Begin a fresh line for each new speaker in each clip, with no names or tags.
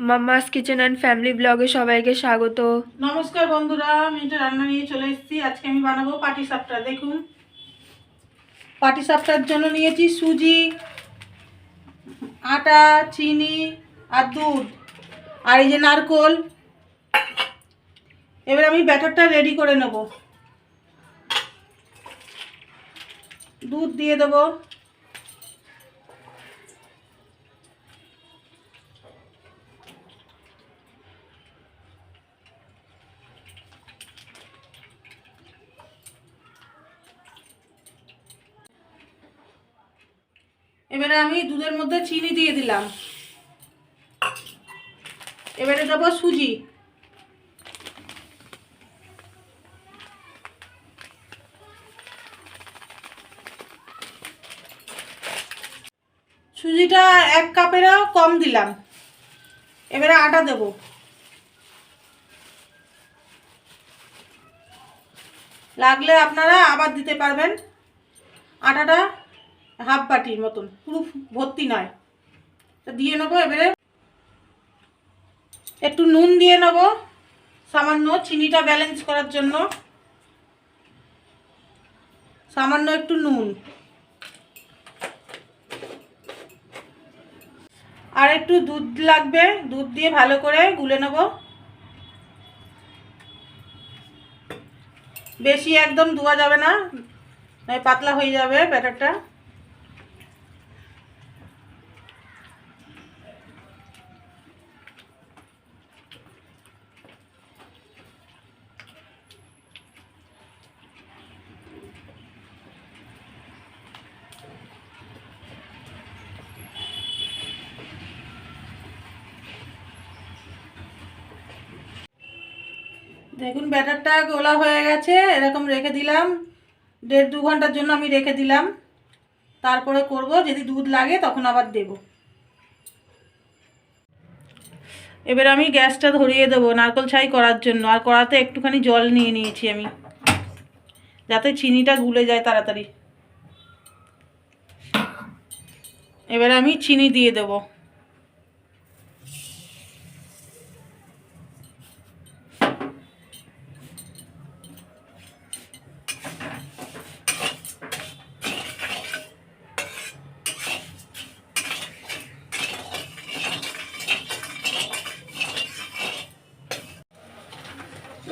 Mamma's kitchen and family ব্লগে সবাইকে স্বাগত।
নমস্কার বন্ধুরা, আমি একটা রান্না নিয়ে চলে এসেছি। আজকে আমি বানাবো পাটি সাপটা, দেখুন। পাটি সাপটার জন্য নিয়েছি সুজি, আটা, চিনি আর দুধ। আর এই যে নারকোল। এবার আমি ব্যাটারটা রেডি করে নেব। দুধ দিয়ে দেবো। এবারে আমি দুধের মধ্যে চিনি দিয়ে দিলাম। এবারে দেবো সুজি। সুজিটা এক কাপেরও কম দিলাম। এবারে আটা দেব। লাগলে আপনারা আবার দিতে পারবেন। আটাটা হাফ বাটির মতন পুরো ভর্তি নয়। তো দিয়ে নেব এবারে। একটু নুন দিয়ে নেব, সামান্য চিনিটা ব্যালেন্স করার জন্য। সামান্য একটু নুন। আর একটু দুধ লাগবে, দুধ দিয়ে ভালো করে গুলে নেব। বেশি একদম ধোয়া যাবে না পাতলা হয়ে যাবে ব্যাটারটা। দেখুন, ব্যাটারটা গোলা হয়ে গেছে, এরকম রেখে দিলাম। দেড় দু ঘণ্টার জন্য আমি রেখে দিলাম। তারপরে করব, যদি দুধ লাগে তখন আবার দেব। এবার আমি গ্যাসটা ধরিয়ে দেবো নারকল ছাই করার জন্য। আর কড়াতে একটুখানি জল নিয়ে নিয়েছি আমি, যাতে চিনিটা গুলে যায় তাড়াতাড়ি। এবার আমি চিনি দিয়ে দেবো।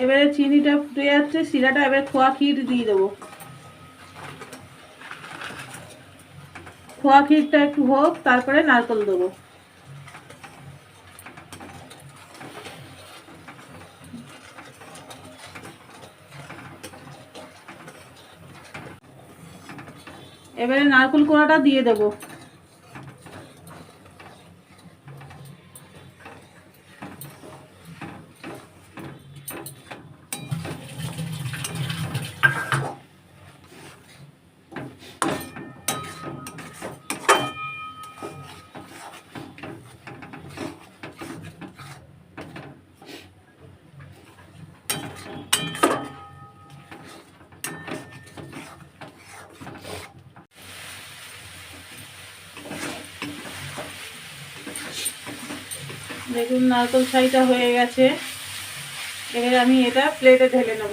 এবারে চিনিটা ফুটে যাচ্ছে, শিরাটা এবার খোয়া ক্ষীর দিয়ে দেবো। খোয়া ক্ষীরটা একটু হোক, তারপরে নারকেল দেবো। এবারে নারকেল কোড়াটা দিয়ে দেবো। দেখুন নারকেল ছাইটা হয়ে গেছে। এবার আমি এটা প্লেটে ঢেলে নেব।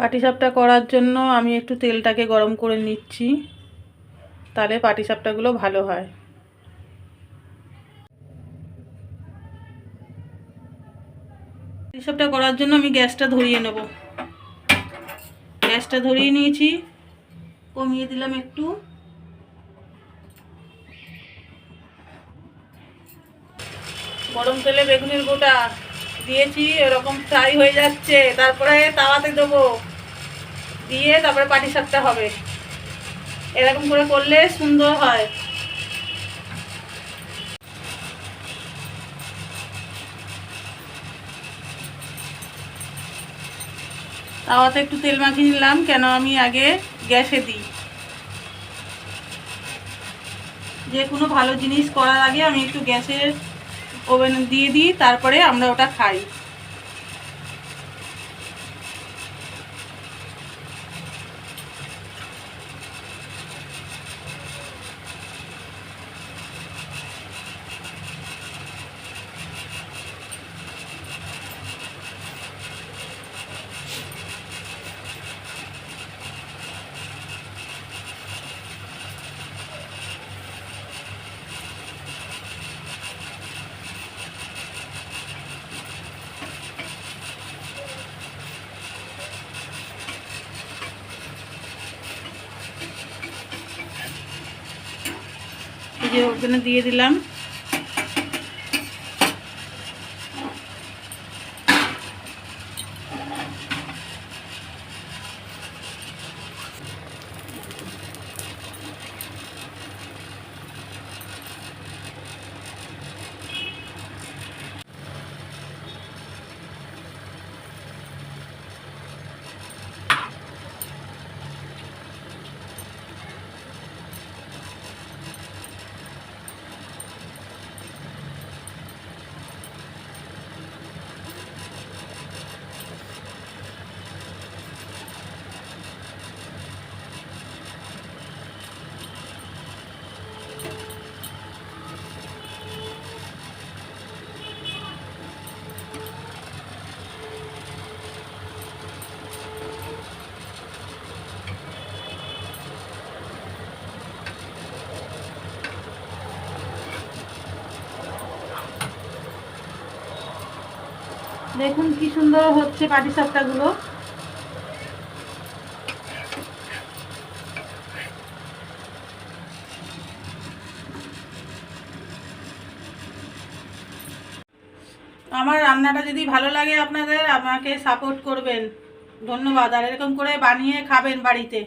পাটিসাপটা করার জন্য আমি একটু তেলটাকে গরম করে নিচ্ছি, তাহলে পাটিসাপটাগুলো ভালো হয়। পাটিসাপটা করার জন্য আমি গ্যাসটা ধরিয়ে নেব। গ্যাসটা ধরিয়ে নিয়েছি, কমিয়ে দিলাম একটু। গরম তেলে বেগুনের গোটা দিয়েছি, এরকম ফ্রাই হয়ে যাচ্ছে, তারপরে তাওয়াতে দেবো। দিয়ে তারপরে পাটি সাপটা হবে। এরকম করে করলে সুন্দর হয়। তাওয়াতে একটু তেল মাখিয়ে নিলাম, কেন আমি আগে গ্যাসে দিই। যে কোনো ভালো জিনিস করার আগে আমি একটু গ্যাসের ওভেন দিয়ে দিই, তারপরে আমরা ওটা খাই। যে ওখানে দিয়ে দিলাম। দেখুন কি সুন্দর হচ্ছে পাটি সাপটাগুলো। আমার রান্নাটা যদি ভালো লাগে আপনাদের, আমাকে সাপোর্ট করবেন। ধন্যবাদ। আর এরকম করে বানিয়ে খাবেন বাড়িতে।